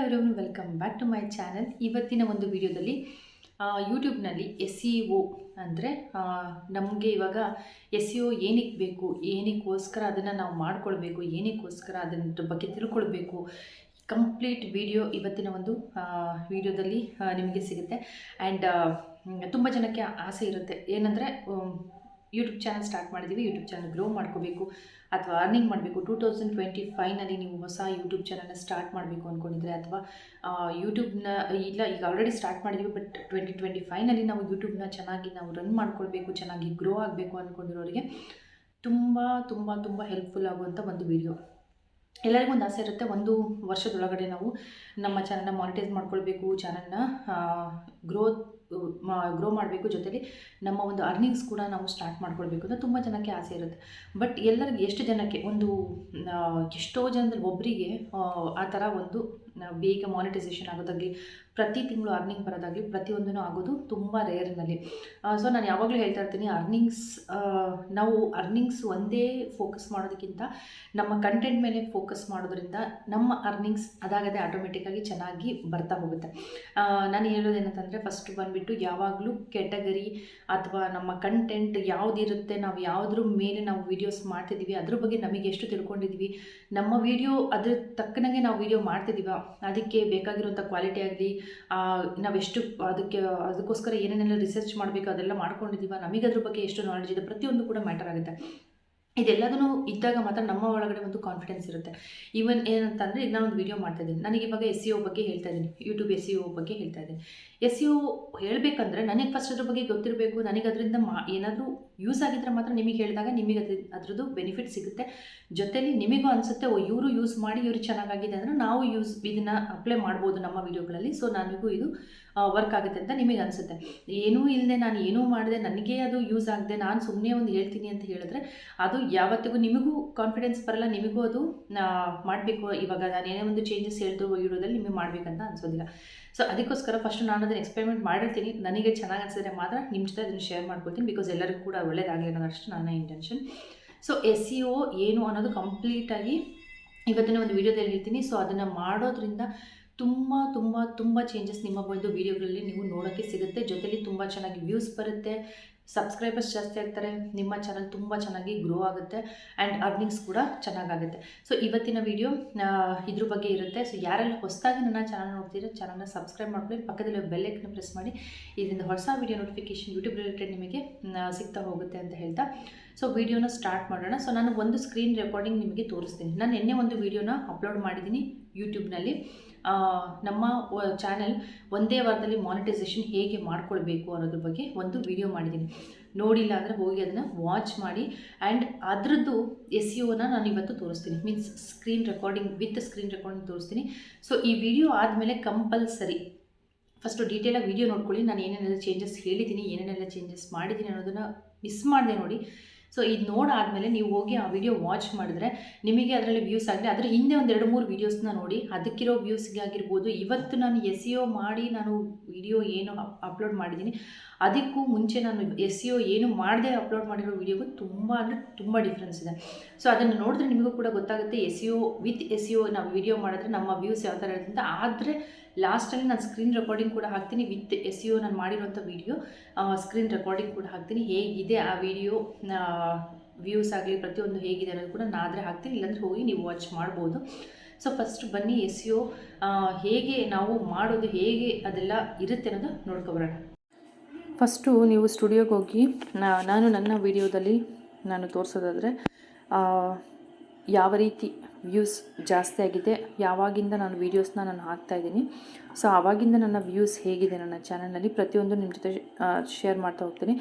Everyone welcome back to my channel ಇವತ್ತಿನ ಒಂದು ವಿಡಿಯೋದಲ್ಲಿ ಯೂಟ್ಯೂಬ್ನಲ್ಲಿ ಎಸ್ ಸಿ ಒ ಅಂದರೆ ನಮಗೆ ಇವಾಗ ಎಸ್ ಸಿ ಒ ಏನಕ್ಕೆ ಬೇಕು, ಏನಕ್ಕೋಸ್ಕರ ಅದನ್ನು ನಾವು ಮಾಡ್ಕೊಳ್ಬೇಕು, ಏನಕ್ಕೋಸ್ಕರ ಅದನ್ನ ಬಗ್ಗೆ ತಿಳ್ಕೊಳ್ಬೇಕು ಕಂಪ್ಲೀಟ್ ವಿಡಿಯೋ ಇವತ್ತಿನ ಒಂದು ವಿಡಿಯೋದಲ್ಲಿ ನಿಮಗೆ ಸಿಗುತ್ತೆ. ಆ್ಯಂಡ್ ತುಂಬ ಜನಕ್ಕೆ ಆಸೆ ಇರುತ್ತೆ. ಏನಂದರೆ ಯೂಟ್ಯೂಬ್ ಚಾನಲ್ ಸ್ಟಾರ್ಟ್ ಮಾಡಿದ್ದೀವಿ ಯೂಟ್ಯೂಬ್ ಚಾನಲ್ ಗ್ರೋ ಮಾಡ್ಕೋಬೇಕು ಅಥವಾ ಅರ್ನಿಂಗ್ ಮಾಡಬೇಕು. ಟೂ ತೌಸಂಡ್ ಟ್ವೆಂಟಿ ಫೈನಲ್ಲಿ ನೀವು ಹೊಸ ಯೂಟ್ಯೂಬ್ ಚಾನಲ್ನ ಸ್ಟಾರ್ಟ್ ಮಾಡಬೇಕು ಅಂದ್ಕೊಂಡಿದ್ರೆ ಅಥವಾ ಯೂಟ್ಯೂಬ್ನ ಇಲ್ಲ, ಈಗ ಆಲ್ರೆಡಿ ಸ್ಟಾರ್ಟ್ ಮಾಡಿದ್ದೀವಿ ಬಟ್ ಟ್ವೆಂಟಿ ಟ್ವೆಂಟಿ ಫೈನಲ್ಲಿ ನಾವು ಯೂಟ್ಯೂಬ್ನ ಚೆನ್ನಾಗಿ ನಾವು ರನ್ ಮಾಡ್ಕೊಳ್ಬೇಕು, ಚೆನ್ನಾಗಿ ಗ್ರೋ ಆಗಬೇಕು ಅಂದ್ಕೊಂಡಿರೋರಿಗೆ ತುಂಬ ತುಂಬ ತುಂಬ ಹೆಲ್ಪ್ಫುಲ್ ಆಗುವಂಥ ಒಂದು ವಿಡಿಯೋ ಎಲ್ಲರಿಗೂ ಒಂದು ಆಸೆ ಇರುತ್ತೆ. ಒಂದು ವರ್ಷದೊಳಗಡೆ ನಾವು ನಮ್ಮ ಚಾನಲ್ನ ಮಾನಿಟೈಸ್ ಮಾಡ್ಕೊಳ್ಬೇಕು ಚಾನಲ್ನ ಗ್ರೋತ್ ಗ್ರೋ ಮಾಡಬೇಕು ಜೊತೆಗೆ ನಮ್ಮ ಒಂದು ಅರ್ನಿಂಗ್ಸ್ ಕೂಡ ನಾವು ಸ್ಟಾರ್ಟ್ ಮಾಡ್ಕೊಳ್ಬೇಕು ಅಂತ ತುಂಬ ಜನಕ್ಕೆ ಆಸೆ ಇರುತ್ತೆ. ಬಟ್ ಎಲ್ಲರಿಗೆ, ಎಷ್ಟು ಜನಕ್ಕೆ, ಒಂದು ಎಷ್ಟೋ ಜನದಲ್ಲಿ ಒಬ್ಬರಿಗೆ ಆ ಥರ ಒಂದು ಬೇಗ ಮಾನಿಟೈಸೇಷನ್ ಆಗೋದಾಗಲಿ ಪ್ರತಿ ತಿಂಗಳು ಅರ್ನಿಂಗ್ ಬರೋದಾಗಲಿ ಪ್ರತಿಯೊಂದೂ ಆಗೋದು ತುಂಬ ರೇರ್ನಲ್ಲಿ ಸೊ ನಾನು ಯಾವಾಗಲೂ ಹೇಳ್ತಾ ಇರ್ತೀನಿ ಅರ್ನಿಂಗ್ಸ್ ನಾವು ಅರ್ನಿಂಗ್ಸ್ ಒಂದೇ ಫೋಕಸ್ ಮಾಡೋದಕ್ಕಿಂತ ನಮ್ಮ ಕಂಟೆಂಟ್ ಮೇಲೆ ಫೋಕಸ್ ಮಾಡೋದ್ರಿಂದ ನಮ್ಮ ಅರ್ನಿಂಗ್ಸ್ ಅದಾಗದೆ ಆಟೋಮೆಟಿಕ್ಕಾಗಿ ಚೆನ್ನಾಗಿ ಬರ್ತಾ ಹೋಗುತ್ತೆ. ನಾನು ಹೇಳೋದೇನಂತಂದರೆ ಫಸ್ಟ್ ಬಂದುಬಿಟ್ಟು ಯಾವಾಗಲೂ ಕೆಟಗರಿ ಅಥವಾ ನಮ್ಮ ಕಂಟೆಂಟ್ ಯಾವುದಿರುತ್ತೆ, ನಾವು ಯಾವುದ್ರ ಮೇಲೆ ನಾವು ವೀಡಿಯೋಸ್ ಮಾಡ್ತಿದ್ದೀವಿ ಅದ್ರ ಬಗ್ಗೆ ನಮಗೆ ಎಷ್ಟು ತಿಳ್ಕೊಂಡಿದ್ದೀವಿ ನಮ್ಮ ವೀಡಿಯೋ ಅದ್ರ ತಕ್ಕನಾಗೆ ನಾವು ವಿಡಿಯೋ ಮಾಡ್ತಿದ್ದೀವ ಅದಕ್ಕೆ ಬೇಕಾಗಿರುವಂಥ ಕ್ವಾಲಿಟಿ ಆಗಲಿ ನಾವೆಷ್ಟು ಅದಕ್ಕೆ, ಅದಕ್ಕೋಸ್ಕರ ಏನೇನೆಲ್ಲ ರಿಸರ್ಚ್ ಮಾಡಬೇಕು, ಅದೆಲ್ಲ ಮಾಡ್ಕೊಂಡಿದ್ದೀವ ನಮಗೆ ಅದ್ರ ಬಗ್ಗೆ ಎಷ್ಟು ನಾಲೆಜ್ ಇದೆ, ಪ್ರತಿಯೊಂದು ಕೂಡ ಮ್ಯಾಟರ್ ಆಗುತ್ತೆ. ಇದೆಲ್ಲದೂ ಇದ್ದಾಗ ಮಾತ್ರ ನಮ್ಮ ಒಳಗಡೆ ಒಂದು ಕಾನ್ಫಿಡೆನ್ಸ್ ಇರುತ್ತೆ. ಈವನ್ ಏನಂತಂದರೆ, ಈಗ ಒಂದು ವಿಡಿಯೋ ಮಾಡ್ತಾ ಇದ್ದೀನಿ. ನನಗೆ ಇವಾಗ ಎಸ್ ಸಿ ಒ ಬಗ್ಗೆ ಹೇಳ್ತಾ ಇದ್ದೀನಿ. ಯೂಟ್ಯೂಬ್ ಎಸ್ ಸಿ ಒ ಬಗ್ಗೆ ಹೇಳ್ತಾ ಇದ್ದೀನಿ. ಎಸ್ ಸಿ ಒ ಹೇಳಬೇಕಂದ್ರೆ, ನನಗೆ ಫಸ್ಟ್ ಅದ್ರ ಬಗ್ಗೆ ಗೊತ್ತಿರಬೇಕು, ನನಗೆ ಅದರಿಂದ ಮಾ, ಏನಾದರೂ ಯೂಸ್ ಆಗಿದ್ರೆ ಮಾತ್ರ ನಿಮಗೆ ಹೇಳಿದಾಗ ನಿಮಗೆ ಅದ್ರ ಅದ್ರದ್ದು ಬೆನಿಫಿಟ್ ಸಿಗುತ್ತೆ. ಜೊತೆಲಿ ನಿಮಗೂ ಅನಿಸುತ್ತೆ, ಓ, ಇವರು ಯೂಸ್ ಮಾಡಿ, ಇವರು ಚೆನ್ನಾಗಾಗಿದೆ ಅಂದರೆ ನಾವು ಯೂಸ್ ಇದನ್ನು ಅಪ್ಲೈ ಮಾಡ್ಬೋದು ನಮ್ಮ ವೀಡಿಯೋಗಳಲ್ಲಿ ಸೊ ನನಗೂ ಇದು ವರ್ಕ್ ಆಗುತ್ತೆ ಅಂತ ನಿಮಗೆ ಅನಿಸುತ್ತೆ. ಏನೂ ಇಲ್ಲದೆ ನಾನು ಏನೂ ಮಾಡಿದೆ, ನನಗೆ ಅದು ಯೂಸ್ ಆಗದೆ, ನಾನು ಸುಮ್ಮನೆ ಒಂದು ಹೇಳ್ತೀನಿ ಅಂತ ಹೇಳಿದ್ರೆ ಅದು ಯಾವತ್ತಿಗೂ ನಿಮಗೂ ಕಾನ್ಫಿಡೆನ್ಸ್ ಬರಲ್ಲ, ನಿಮಗೂ ಅದು ಮಾಡಬೇಕು. ಇವಾಗ ನಾನು ಏನೇ ಒಂದು ಚೇಂಜಸ್ ಹೇಳ್ದು ವಿಡಿಯೋದಲ್ಲಿ ನಿಮಗೆ ಮಾಡಬೇಕಂತ ಅನ್ಸೋದಿಲ್ಲ. ಸೊ ಅದಕ್ಕೋಸ್ಕರ ಫಸ್ಟ್ ನಾನು ಅದನ್ನು ಎಕ್ಸ್ಪೆರಿಮೆಂಟ್ ಮಾಡಿರ್ತೀನಿ. ನನಗೆ ಚೆನ್ನಾಗಿ ಅನಿಸಿದ್ರೆ ಮಾತ್ರ ನಿಮ್ಮ ಜೊತೆ ಅದನ್ನು ಶೇರ್ ಮಾಡ್ಕೊಳ್ತೀನಿ ಬಿಕಾಸ್ ಎಲ್ಲರಿಗೂ ಕೂಡ ಒಳ್ಳೇದಾಗಲಿ ಅನ್ನೋದಷ್ಟು ನನ್ನ intention so S C O ಏನು ಅನ್ನೋದು ಕಂಪ್ಲೀಟಾಗಿ ಇವತ್ತಿನ ಒಂದು ವಿಡಿಯೋದಲ್ಲಿ ಹೇಳ್ತೀನಿ. ಸೊ ಅದನ್ನು ಮಾಡೋದ್ರಿಂದ ತುಂಬ ತುಂಬ ತುಂಬ ಚೇಂಜಸ್ ನಿಮ್ಮ ಒಂದು ವೀಡಿಯೋಗಳಲ್ಲಿ ನೀವು ನೋಡೋಕ್ಕೆ ಸಿಗುತ್ತೆ. ಜೊತೆಲಿ ತುಂಬ ಚೆನ್ನಾಗಿ ವ್ಯೂಸ್ ಬರುತ್ತೆ. ಸಬ್ಸ್ಕ್ರೈಬರ್ಸ್ ಜಾಸ್ತಿ ಆಗ್ತಾರೆ. ನಿಮ್ಮ ಚಾನಲ್ ತುಂಬ ಚೆನ್ನಾಗಿ ಗ್ರೋ ಆಗುತ್ತೆ ಆ್ಯಂಡ್ ಅರ್ನಿಂಗ್ಸ್ ಕೂಡ ಚೆನ್ನಾಗಾಗುತ್ತೆ. ಸೊ ಇವತ್ತಿನ ವಿಡಿಯೋ ಇದ್ರ ಬಗ್ಗೆ ಇರುತ್ತೆ. ಸೊ ಯಾರೆಲ್ಲ ಹೊಸದಾಗಿ ನನ್ನ ಚಾನಲ್ ನೋಡ್ತೀರೋ ಚಾನಲ್ನ ಸಬ್ಸ್ಕ್ರೈಬ್ ಮಾಡ್ಕೊಳ್ಳಿ. ಪಕ್ಕದಲ್ಲಿ ಬೆಲ್ಲೈಕನ್ನ ಪ್ರೆಸ್ ಮಾಡಿ. ಇದರಿಂದ ಹೊಸ ವಿಡಿಯೋ ನೋಟಿಫಿಕೇಶನ್ ಯೂಟ್ಯೂಬ್ ರಿಲೇಟೆಡ್ ನಿಮಗೆ ಸಿಗ್ತಾ ಹೋಗುತ್ತೆ ಅಂತ ಹೇಳ್ತಾ. ಸೊ ವಿಡಿಯೋನ ಸ್ಟಾರ್ಟ್ ಮಾಡೋಣ. ಸೊ ನಾನು ಒಂದು ಸ್ಕ್ರೀನ್ ರೆಕಾರ್ಡಿಂಗ್ ನಿಮಗೆ ತೋರಿಸ್ತೀನಿ. ನಾನು ನಿನ್ನೆ ಒಂದು ವಿಡಿಯೋನ ಅಪ್ಲೋಡ್ ಮಾಡಿದ್ದೀನಿ ಯೂಟ್ಯೂಬ್ನಲ್ಲಿ ನಮ್ಮ ಚಾನೆಲ್ ಒಂದೇ ವಾರದಲ್ಲಿ ಮಾನಿಟೈಸೇಷನ್ ಹೇಗೆ ಮಾಡ್ಕೊಳ್ಬೇಕು ಅನ್ನೋದ್ರ ಬಗ್ಗೆ ಒಂದು ವಿಡಿಯೋ ಮಾಡಿದ್ದೀನಿ. ನೋಡಿಲ್ಲ ಅಂದರೆ ಹೋಗಿ ಅದನ್ನು ವಾಚ್ ಮಾಡಿ ಆ್ಯಂಡ್ ಅದರದ್ದು ಎಸ್ ಸಿ ಒನ ನಾನು ಇವತ್ತು ತೋರಿಸ್ತೀನಿ. Means screen recording with screen recording ತೋರಿಸ್ತೀನಿ. ಸೊ ಈ ವಿಡಿಯೋ ಆದಮೇಲೆ ಕಂಪಲ್ಸರಿ ಫಸ್ಟು ಡೀಟೇಲಾಗಿ ವಿಡಿಯೋ ನೋಡ್ಕೊಳ್ಳಿ. ನಾನು ಏನೇನೆಲ್ಲ ಚೇಂಜಸ್ ಹೇಳಿದ್ದೀನಿ, ಏನೇನೆಲ್ಲ ಚೇಂಜಸ್ ಮಾಡಿದ್ದೀನಿ ಅನ್ನೋದನ್ನು ಮಿಸ್ ಮಾಡಿದೆ ನೋಡಿ. ಸೊ ಇದು ನೋಡಾದಮೇಲೆ ನೀವು ಹೋಗಿ ಆ ವಿಡಿಯೋ ವಾಚ್ ಮಾಡಿದ್ರೆ ನಿಮಗೆ ಅದರಲ್ಲಿ ವ್ಯೂಸ್ ಆಗಲಿ ಅದರ ಹಿಂದೆ ಒಂದು ಎರಡು ಮೂರು ವೀಡಿಯೋಸ್ನ ನೋಡಿ, ಅದಕ್ಕಿರೋ ವ್ಯೂಸ್ಗೆ ಆಗಿರ್ಬೋದು, ಇವತ್ತು ನಾನು ಎಸ್ ಸಿ ಒ ಮಾಡಿ ನಾನು ವಿಡಿಯೋ ಏನು ಅಪ್ಲೋಡ್ ಮಾಡಿದ್ದೀನಿ. ಅದಕ್ಕೂ ಮುಂಚೆ ನಾನು ಎಸ್ ಸಿ ಏನು ಮಾಡದೆ ಅಪ್ಲೋಡ್ ಮಾಡಿರೋ ವಿಡಿಯೋಗೂ ತುಂಬ ಅಂದರೆ ತುಂಬ ಡಿಫ್ರೆನ್ಸ್ ಇದೆ. ಸೊ ಅದನ್ನು ನೋಡಿದ್ರೆ ನಿಮಗೂ ಕೂಡ ಗೊತ್ತಾಗುತ್ತೆ ಎಸ್ ವಿತ್ ಎಸ್ ಸಿ ನಾವು ವಿಡಿಯೋ ಮಾಡಿದ್ರೆ ನಮ್ಮ ವ್ಯೂಸ್ ಯಾವ ಥರ ಇರುತ್ತೆ ಆದರೆ ಲಾಸ್ಟಲ್ಲಿ ನಾನು ಸ್ಕ್ರೀನ್ ರೆಕಾರ್ಡಿಂಗ್ ಕೂಡ ಹಾಕ್ತೀನಿ ವಿತ್ ಎಸ್ ಒ ನಾನು ಮಾಡಿರೋಂಥ ವಿಡಿಯೋ. ಸ್ಕ್ರೀನ್ ರೆಕಾರ್ಡಿಂಗ್ ಕೂಡ ಹಾಕ್ತೀನಿ. ಹೇಗಿದೆ ಆ ವಿಡಿಯೋ? ವ್ಯೂಸ್ ಆಗಲಿ ಪ್ರತಿಯೊಂದು ಹೇಗಿದೆ ಅನ್ನೋದು ಕೂಡ ನಾನು ಆದರೆ ಹಾಕ್ತೀನಿ. ಇಲ್ಲಾಂದರೆ ಹೋಗಿ ನೀವು ವಾಚ್ ಮಾಡ್ಬೋದು. ಸೊ ಫಸ್ಟ್ ಬನ್ನಿ ಎಸ್ ಯು ಹೇಗೆ ನಾವು ಮಾಡೋದು, ಹೇಗೆ ಅದೆಲ್ಲ ಇರುತ್ತೆ ಅನ್ನೋದು ನೋಡ್ಕೊಬರೋಣ. ಫಸ್ಟು ನೀವು ಸ್ಟುಡಿಯೋಗೆ ಹೋಗಿ ನಾನು ನನ್ನ ವಿಡಿಯೋದಲ್ಲಿ ನಾನು ತೋರಿಸೋದಾದರೆ ಯಾವ ರೀತಿ ವ್ಯೂಸ್ ಜಾಸ್ತಿ ಆಗಿದೆ, ಯಾವಾಗಿಂದ ನಾನು ವೀಡಿಯೋಸ್ನ ನಾನು ಹಾಕ್ತಾಯಿದ್ದೀನಿ ಸೊ ಆವಾಗಿಂದ ನನ್ನ ವ್ಯೂಸ್ ಹೇಗಿದೆ ನನ್ನ ಚಾನಲ್ನಲ್ಲಿ ಪ್ರತಿಯೊಂದು ನಿಮ್ಮ ಜೊತೆ ಶೇರ್ ಮಾಡ್ತಾ ಹೋಗ್ತೀನಿ.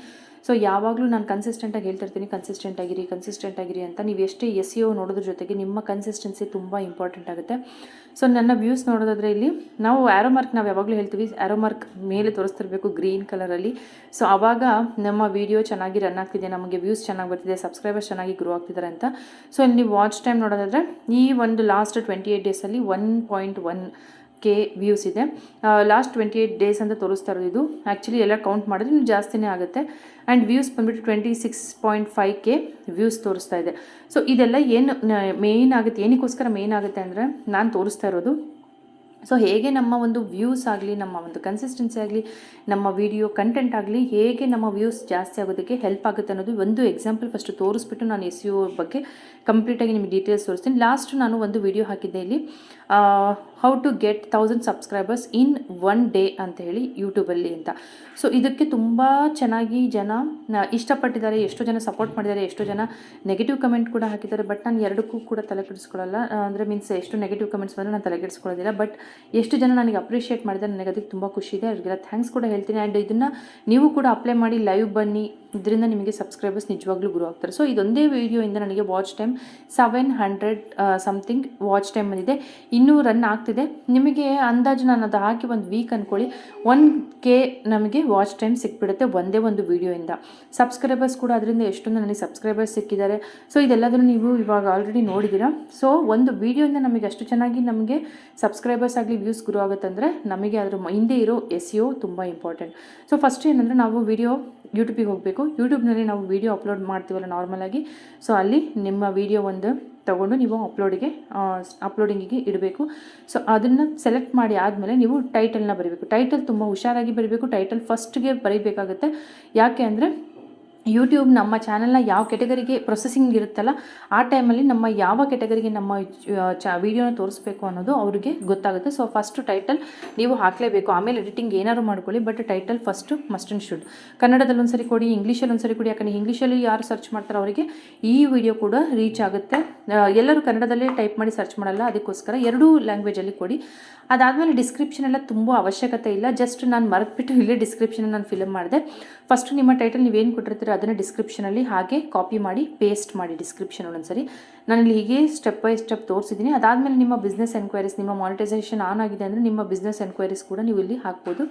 ಸೊ ಯಾವಾಗಲೂ ನಾನು ಕನ್ಸಿಸ್ಟೆಂಟಾಗಿ ಹೇಳ್ತಿರ್ತೀನಿ ಕನ್ಸಿಸ್ಟೆಂಟ್ ಆಗಿರಿ ಕನ್ಸಿಸ್ಟೆಂಟ್ ಆಗಿರಿ ಅಂತ. ನೀವು ಎಷ್ಟೇ ಎಸ್ ಸಿ ಒ ನೋಡೋದ್ರ ಜೊತೆಗೆ ನಿಮ್ಮ ಕನ್ಸಿಸ್ಟೆನ್ಸಿ ತುಂಬ ಇಂಪಾರ್ಟೆಂಟ್ ಆಗುತ್ತೆ. ಸೊ ನನ್ನ ವ್ಯೂಸ್ ನೋಡೋದಾದರೆ ಇಲ್ಲಿ, ನಾವು ಆ್ಯರೋ ಮಾರ್ಕ್ ನಾವು ಯಾವಾಗಲೂ ಹೇಳ್ತೀವಿ ಆ್ಯರೋ ಮಾರ್ಕ್ ಮೇಲೆ ತೋರಿಸ್ತಿರ್ಬೇಕು ಗ್ರೀನ್ ಕಲರಲ್ಲಿ ಸೊ ಆವಾಗ ನಮ್ಮ ವಿಡಿಯೋ ಚೆನ್ನಾಗಿ ರನ್ ಆಗ್ತಿದೆ, ನಮಗೆ ವ್ಯೂಸ್ ಚೆನ್ನಾಗಿ ಬರ್ತಿದೆ ಸಬ್ಸ್ಕ್ರೈಬರ್ಸ್ ಚೆನ್ನಾಗಿ ಗ್ರೋ ಆಗ್ತಿದ್ದಾರೆ ಅಂತ. ಸೊ ಇಲ್ಲಿ ವಾಚ್ ಟೈಮ್ ನೋಡೋದಾದರೆ, ಈ ಒಂದು ಲಾಸ್ಟ್ ಟ್ವೆಂಟಿ ಏಯ್ಟ್ ಡೇಸಲ್ಲಿ one point one K views ಇದೆ. ಲಾಸ್ಟ್ ಟ್ವೆಂಟಿ ಏಯ್ಟ್ ಡೇಸ್ ಅಂತ ತೋರಿಸ್ತಾ ಇರೋದು ಇದು. ಆ್ಯಕ್ಚುಲಿ ಎಲ್ಲ ಕೌಂಟ್ ಮಾಡಿದ್ರೆ ಇನ್ನು ಜಾಸ್ತಿನೇ ಆಗುತ್ತೆ. ಆ್ಯಂಡ್ ವ್ಯೂಸ್ ಬಂದುಬಿಟ್ಟು twenty six point five K views ತೋರಿಸ್ತಾ ಇದೆ. ಸೊ ಇದೆಲ್ಲ ಏನು ಮೇಯ್ನ್ ಆಗುತ್ತೆ, ಏನಕ್ಕೋಸ್ಕರ ಮೇಯ್ನ್ ಆಗುತ್ತೆ ಅಂದರೆ ನಾನು ತೋರಿಸ್ತಾ ಇರೋದು. ಸೊ ಹೇಗೆ ನಮ್ಮ ಒಂದು ವ್ಯೂಸ್ ಆಗಲಿ, ನಮ್ಮ ಒಂದು ಕನ್ಸಿಸ್ಟೆನ್ಸಿ ಆಗಲಿ, ನಮ್ಮ ವಿಡಿಯೋ ಕಂಟೆಂಟ್ ಆಗಲಿ, ಹೇಗೆ ನಮ್ಮ ವ್ಯೂಸ್ ಜಾಸ್ತಿ ಆಗೋದಕ್ಕೆ ಹೆಲ್ಪ್ ಆಗುತ್ತೆ ಅನ್ನೋದು ಒಂದು ಎಕ್ಸಾಂಪಲ್ ಫಸ್ಟ್ ತೋರಿಸ್ಬಿಟ್ಟು ನಾನು ಎಸ್ ಯು ಬಗ್ಗೆ ಕಂಪ್ಲೀಟಾಗಿ ನಿಮಗೆ ಡೀಟೇಲ್ಸ್ ತೋರಿಸ್ತೀನಿ. ಲಾಸ್ಟ್ ನಾನು ಒಂದು ವಿಡಿಯೋ ಹಾಕಿದ್ದೆ ಇಲ್ಲಿ. How to get thousand subscribers in one day ಅಂತ ಹೇಳಿ ಯೂಟ್ಯೂಬಲ್ಲಿ ಅಂತ. ಸೊ ಇದಕ್ಕೆ ತುಂಬ ಚೆನ್ನಾಗಿ ಜನ ಇಷ್ಟಪಟ್ಟಿದ್ದಾರೆ, ಎಷ್ಟೋ ಜನ ಸಪೋರ್ಟ್ ಮಾಡಿದ್ದಾರೆ, ಎಷ್ಟೋ ಜನ ನೆಗೆಟಿವ್ ಕಮೆಂಟ್ ಕೂಡ ಹಾಕಿದ್ದಾರೆ ಬಟ್ ನಾನು ಎರಡಕ್ಕೂ ಕೂಡ ತಲೆ ಕೆಡಿಸ್ಕೊಳ್ಳಲ್ಲ. ಅಂದರೆ ಮೀನ್ಸ್ ಎಷ್ಟು ನೆಗೆಟಿವ್ ಕಮೆಂಟ್ಸ್ ಬಂದರೆ ನಾನು ತಲೆ ಕೆಡಿಸ್ಕೊಳ್ಳೋದಿಲ್ಲ ಬಟ್ ಎಷ್ಟು ಜನ ನನಗೆ ಅಪ್ರಿಷಿಯೇಟ್ ಮಾಡಿದ್ದಾರೆ ನನಗೆ ಅದಕ್ಕೆ ತುಂಬ ಖುಷಿ ಇದೆ. ಅವ್ರಿಗೆಲ್ಲ ಥ್ಯಾಂಕ್ಸ್ ಕೂಡ ಹೇಳ್ತೀನಿ. ಆ್ಯಂಡ್ ಇದನ್ನು ನೀವು ಕೂಡ ಅಪ್ಲೈ ಮಾಡಿ ಲೈವ್ ಬನ್ನಿ. ಇದರಿಂದ ನಿಮಗೆ ಸಬ್ಸ್ಕ್ರೈಬರ್ಸ್ ನಿಜವಾಗ್ಲೂ ಗುರು ಆಗ್ತಾರೆ. ಸೊ ಇದೊಂದೇ ವೀಡಿಯೋಯಿಂದ ನನಗೆ watch time seven hundred something watch time ಬಂದಿದೆ. ಇನ್ನೂ ರನ್ ಆಗ್ತಿದೆ. ನಿಮಗೆ ಅಂದಾಜು ನಾನು ಅದು ಹಾಕಿ ಒಂದು ವೀಕ್ ಅಂದ್ಕೊಳ್ಳಿ ಒನ್ ಕೆ ನಮಗೆ ವಾಚ್ ಟೈಮ್ ಸಿಕ್ಬಿಡುತ್ತೆ ಒಂದೇ ಒಂದು ವೀಡಿಯೋಯಿಂದ ಸಬ್ಸ್ಕ್ರೈಬರ್ಸ್ ಕೂಡ ಅದರಿಂದ ಎಷ್ಟೊಂದು ನನಗೆ ಸಬ್ಸ್ಕ್ರೈಬರ್ಸ್ ಸಿಕ್ಕಿದ್ದಾರೆ. ಸೊ ಇದೆಲ್ಲದನ್ನು ನೀವು ಇವಾಗ ಆಲ್ರೆಡಿ ನೋಡಿದ್ದೀರಾ. ಸೊ ಒಂದು ವೀಡಿಯೋಯಿಂದ ನಮಗೆ ಅಷ್ಟು ಚೆನ್ನಾಗಿ ನಮಗೆ ಸಬ್ಸ್ಕ್ರೈಬರ್ಸ್ ಆಗಲಿ ವ್ಯೂಸ್ ಗುರು ಆಗುತ್ತಂದರೆ ನಮಗೆ ಅದರ ಹಿಂದೆ ಇರೋ ಎಸ್ ಯು ತುಂಬ ಇಂಪಾರ್ಟೆಂಟ್ ಸೊ ಫಸ್ಟ್ ಏನಂದರೆ ನಾವು ವಿಡಿಯೋ ಯೂಟ್ಯೂಬಿಗೆ ಹೋಗಬೇಕು. ಯೂಟ್ಯೂಬ್ನಲ್ಲಿ ನಾವು ವೀಡಿಯೋ ಅಪ್ಲೋಡ್ ಮಾಡ್ತೀವಲ್ಲ ನಾರ್ಮಲಾಗಿ ಸೊ ಅಲ್ಲಿ ನಿಮ್ಮ ವೀಡಿಯೋ ಒಂದು ತಗೊಂಡು ನೀವು ಅಪ್ಲೋಡಿಗೆ ಅಪ್ಲೋಡಿಂಗಿಗೆ ಇಡಬೇಕು. ಸೊ ಅದನ್ನು ಸೆಲೆಕ್ಟ್ ಮಾಡಿ ಆದಮೇಲೆ ನೀವು ಟೈಟಲ್ನ ಬರೀಬೇಕು. ಟೈಟಲ್ ತುಂಬ ಹುಷಾರಾಗಿ ಬರೀಬೇಕು. ಟೈಟಲ್ ಫಸ್ಟ್ಗೆ ಬರೀಬೇಕಾಗುತ್ತೆ. ಯಾಕೆ ಅಂದರೆ ಯೂಟ್ಯೂಬ್ ನಮ್ಮ ಚಾನಲ್ನ ಯಾವ ಕೆಟಗರಿಗೆ ಪ್ರೊಸೆಸಿಂಗ್ ಇರುತ್ತಲ್ಲ, ಆ ಟೈಮಲ್ಲಿ ನಮ್ಮ ಯಾವ ಕೆಟಗರಿಗೆ ನಮ್ಮ ಚ ವೀಡಿಯೋನ ತೋರಿಸ್ಬೇಕು ಅನ್ನೋದು ಅವರಿಗೆ ಗೊತ್ತಾಗುತ್ತೆ. ಸೊ ಫಸ್ಟು ಟೈಟಲ್ ನೀವು ಹಾಕಲೇಬೇಕು. ಆಮೇಲೆ ಎಡಿಟಿಂಗ್ ಏನಾದ್ರು ಮಾಡ್ಕೊಳ್ಳಿ but title first must and should ಕನ್ನಡದಲ್ಲಿ ಒಂದ್ಸರಿ ಕೊಡಿ ಇಂಗ್ಲೀಷಲ್ಲಿ ಒಂದ್ಸರಿ ಕೊಡಿ. ಯಾಕಂದರೆ ಇಂಗ್ಲೀಷಲ್ಲಿ ಯಾರು ಸರ್ಚ್ ಮಾಡ್ತಾರೋ ಅವರಿಗೆ ಈ ವಿಡಿಯೋ ಕೂಡ ರೀಚ್ ಆಗುತ್ತೆ. ಎಲ್ಲರೂ ಕನ್ನಡದಲ್ಲೇ ಟೈಪ್ ಮಾಡಿ ಸರ್ಚ್ ಮಾಡಲ್ಲ. ಅದಕ್ಕೋಸ್ಕರ ಎರಡೂ ಲ್ಯಾಂಗ್ವೇಜಲ್ಲಿ ಕೊಡಿ. ಅದಾದಮೇಲೆ ಡಿಸ್ಕ್ರಿಪ್ಷನ್ ಎಲ್ಲ ತುಂಬ ಅವಶ್ಯಕತೆ ಇಲ್ಲ. ಜಸ್ಟ್ ನಾನು ಮರೆತುಬಿಟ್ಟು ಇಲ್ಲೇ ಡಿಸ್ಕ್ರಿಪ್ಷನ್ ನಾನು ಫಿಲಮ್ ಮಾಡಿದೆ. ಫಸ್ಟ್ ನಿಮ್ಮ ಟೈಟಲ್ ನೀವೇನು ಕೊಟ್ಟಿರ್ತೀರೋ ಅದನ್ನು ಡಿಸ್ಕ್ರಿಪ್ಷನಲ್ಲಿ ಹಾಗೆ ಕಾಪಿ ಮಾಡಿ ಪೇಸ್ಟ್ ಮಾಡಿ ಡಿಸ್ಕ್ರಿಪ್ಷನ್ ಒಂದೊಂದ್ಸರಿ. ಇಲ್ಲಿ ಹೀಗೆ ಸ್ಟೆಪ್ ಬೈ ಸ್ಟೆಪ್ ತೋರಿಸಿದ್ದೀನಿ ಅದಾದಮೇಲೆ ನಿಮ್ಮ ಬಿಸ್ನೆಸ್ ಎನ್ಕ್ವೈರೀಸ್ ನಿಮ್ಮ ಮಾನಿಟೈಸೇಷನ್ ಆನ್ ಆಗಿದೆ ಅಂದರೆ ನಿಮ್ಮ ಬಿಸ್ನೆಸ್ ಎನ್ಕ್ವೈರೀಸ್ ಕೂಡ ನೀವು ಇಲ್ಲಿ ಹಾಕ್ಬೋದು.